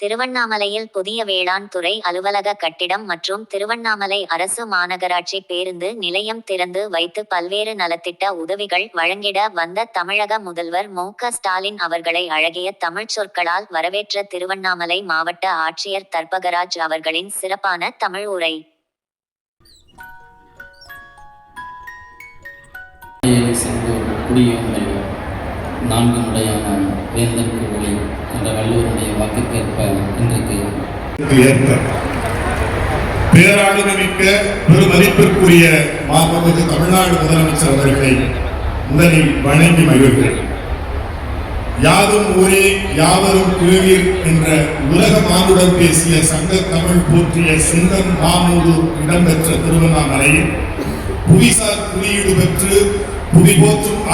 திருவண்ணாமலையில் புதிய வேளாண் துறை அலுவலக கட்டிடம் மற்றும் திருவண்ணாமலை அரசு மாநகராட்சி பேருந்து நிலையம் திறந்து வைத்து பல்வேறு நலத்திட்ட உதவிகள் வழங்கிட வந்த தமிழக முதல்வர் மு ஸ்டாலின் அவர்களை அழகிய தமிழ்ச் சொற்களால் வரவேற்ற திருவண்ணாமலை மாவட்ட ஆட்சியர் தர்பகராஜ் அவர்களின் சிறப்பான தமிழ் உரை. ஏழை நான்கு முறையான வேந்தற்கு கோவிலை என்ற வள்ளுவருடைய வாக்குக்கேற்ப இன்றைக்கு. ஏற்ப. பேராளுமை மிக்க பெருமதிப்பிற்குரிய மாண்புமிகு தமிழ்நாடு முதலமைச்சர் அவர்களை முதலில் வணங்கி மகிழ்கிறேன். யாதும் ஊரே யாவரும் கேளீர் என்ற உலக மானுடன் பேசிய சங்க தமிழ் போற்றிய சிங்கம் மாமூடு இடம்பெற்ற திருவண்ணாமலையில் புவிசார் குறியீடு பெற்று புவி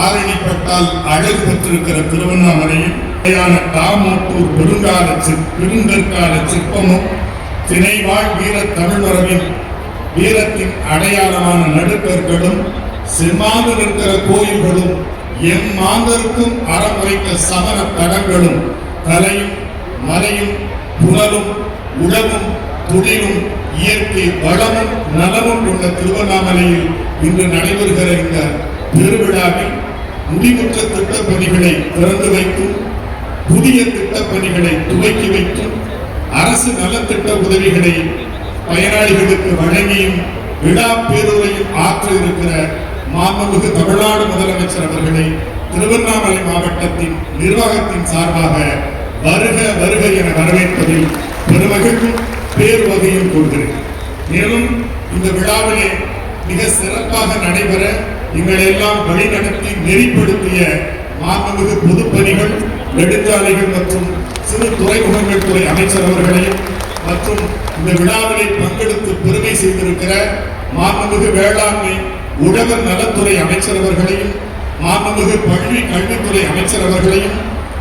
ஆரணிப்பட்டால் அழகு பெற்றிருக்கிற திருவண்ணாமலையில் நிலையான தாமோட்டூர் பெருங்கால சிற் பெருங்கற்கால சிற்பமும் திணைவாழ் வீர தமிழ்மரபின் வீரத்தின் அடையாளமான நடுக்கற்களும் செம்மாந்து நிற்கிற கோயில்களும் எம் மாந்தருக்கும் அறம் வைத்த சமண தடங்களும் கலையும் மலையும் புனலும் உழவும் தொழிலும் இயற்கை வளமும் நலமும் கொண்ட திருவண்ணாமலையில் இன்று நடைபெறுகிற இந்த பெருவிழாவில் முடிவுற்ற திட்டப் பணிகளை திறந்து வைத்தும் புதிய திட்டப் பணிகளை துவக்கி வைத்தும் அரசு நலத்திட்ட உதவிகளை பயனாளிகளுக்கு வழங்கியும் விழா பேருரையும் ஆற்ற இருக்கிற மாண்புமிகு தமிழ்நாடு முதலமைச்சர் அவர்களை திருவண்ணாமலை மாவட்டத்தின் நிர்வாகத்தின் சார்பாக வருக வருக என வரவேற்பதில் பெருமகிழ்வும் பேர் வகையும் கொள்கிறேன். மேலும் இந்த விழாவிலே மிக சிறப்பாக நடைபெற எங்களெல்லாம் வழிநடத்தி நெறிப்படுத்திய மாண்புமிகு பொதுப்பணிகள் நெடுஞ்சாலைகள் மற்றும் சிறு துறைமுகங்கள் துறை அமைச்சர் அவர்களையும் மற்றும் இந்த விழாவிலே பங்கெடுத்து பெருமை செய்திருக்கிற மாண்புமிகு வேளாண்மை உழவர் நலத்துறை அமைச்சர் அவர்களையும் மாண்புமிகு பள்ளி கல்வித்துறை அமைச்சர் அவர்களையும்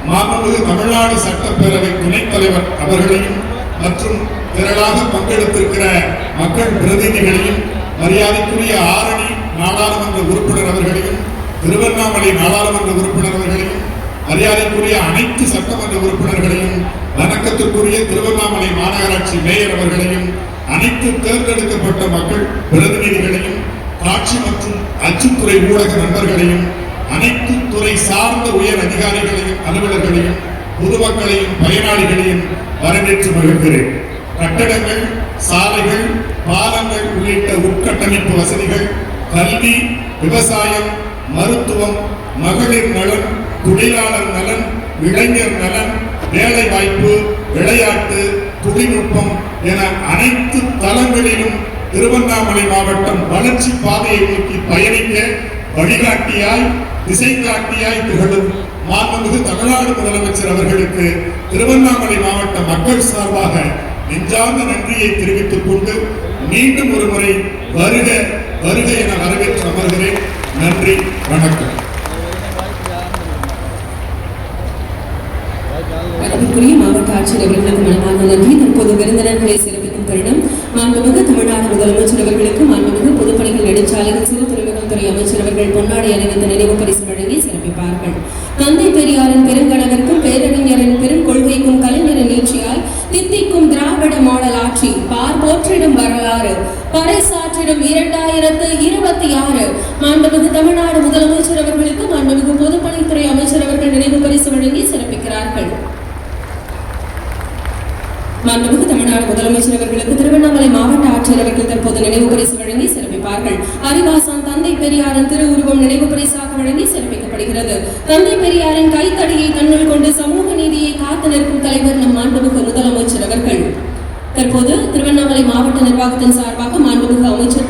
மாண்புமிகு தமிழ்நாடு சட்டப்பேரவை துணைத் தலைவர் அவர்களையும் மற்றும் திரளாக பங்கெடுத்திருக்கிற மக்கள் பிரதிநிதிகளையும் மரியாதைக்குரிய ஆரணி நாடாளுமன்ற உறுப்பினர் அவர்களையும் திருவண்ணாமலை நாடாளுமன்ற உறுப்பினர் அவர்களையும் மரியாதைக்குரிய அனைத்து சட்டமன்ற உறுப்பினர்களையும் வணக்கத்திற்குரிய திருவண்ணாமலை மாநகராட்சி மேயர் அவர்களையும் அனைத்து தேர்ந்தெடுக்கப்பட்ட மக்கள் பிரதிநிதிகளையும் காட்சி மற்றும் அச்சுத்துறை ஊடக நண்பர்களையும் அனைத்து துறை சார்ந்த உயர் அதிகாரிகளையும் அலுவலர்களையும் பொதுமக்களையும் பயனாளிகளையும் வரவேற்று மகிழ்கிறேன். கட்டடங்கள் சாலைகள் பாலங்கள் உள்ளிட்ட உட்கட்டமைப்பு வசதிகள் கல்வி விவசாயம் மருத்துவம் மகளிர் நலன் தொழிலாளர் நலன் இளைஞர் நலன் வேலை வாய்ப்பு விளையாட்டு தொழில்நுட்பம் என அனைத்து தளங்களிலும் திருவண்ணாமலை மாவட்டம் வளர்ச்சி பாதையை நோக்கி பயணிக்க வழிகாட்டியாய் திசை காட்டியாய் திகழும் மாண்புமிகு தமிழ்நாடு முதலமைச்சர் அவர்களுக்கு திருவண்ணாமலை மாவட்ட மக்கள் சார்பாக நெஞ்சார்ந்த நன்றியை தெரிவித்துக் கொண்டு மீண்டும் ஒரு முறை வருக வருக என வரவேற்று அமர்கிறேன். நன்றி வணக்கம். அன்புக்குரிய மாவட்ட ஆட்சியர் அவர்களுக்கு மனமார்ந்த நன்றி. தற்போது விருந்தினர்களை சிறப்பிக்கும் தருணம். மாண்புமிகு தமிழ்நாடு முதலமைச்சர் அவர்களுக்கு மாண்புமிகு பொதுப்பணிகள் நெடுஞ்சாலைகள் சிறு துறைமுகம் துறை அமைச்சர் அவர்கள் பொன்னாடை அணிவித்த நினைவு பரிசு வழங்கி சிறப்பிப்பார்கள். தித்திக்கும் திராவிட மாடல் ஆட்சி பார் போற்றிடும் வரலாறு. பறைசாற்றிடும் இரண்டாயிரத்து இருபத்தி ஆறு. மாண்புமிகு தமிழ்நாடு முதலமைச்சர் அவர்களுக்கு மாண்புமிகு பொதுப்பணித்துறை அமைச்சர் அவர்கள் நினைவு பரிசு வழங்கி சிறப்பிக்கிறார்கள். மாண்புமிகு தமிழ்நாடு முதலமைச்சர் அவர்களுக்கு திருவண்ணாமலை மாவட்ட ஆட்சியர் அவர்கள் தற்போது நினைவு பரிசு வழங்கி சிறப்பிப்பார்கள். அறிவாசான் தந்தை பெரியாரின் திருவுருவம் நினைவு பரிசாக வழங்கி சிறப்பிக்கப்படுகிறது. தந்தை பெரியாரின் கைத்தடியை கண்ணில் கொண்டு சமூக பணியை காத்து நிற்கும் தலைவர் நம் மாண்புமிகு முதலமைச்சர் அவர்கள். தற்போது திருவண்ணாமலை மாவட்ட நிர்வாகத்தின் சார்பாக மாண்புமிகு அமைச்சர்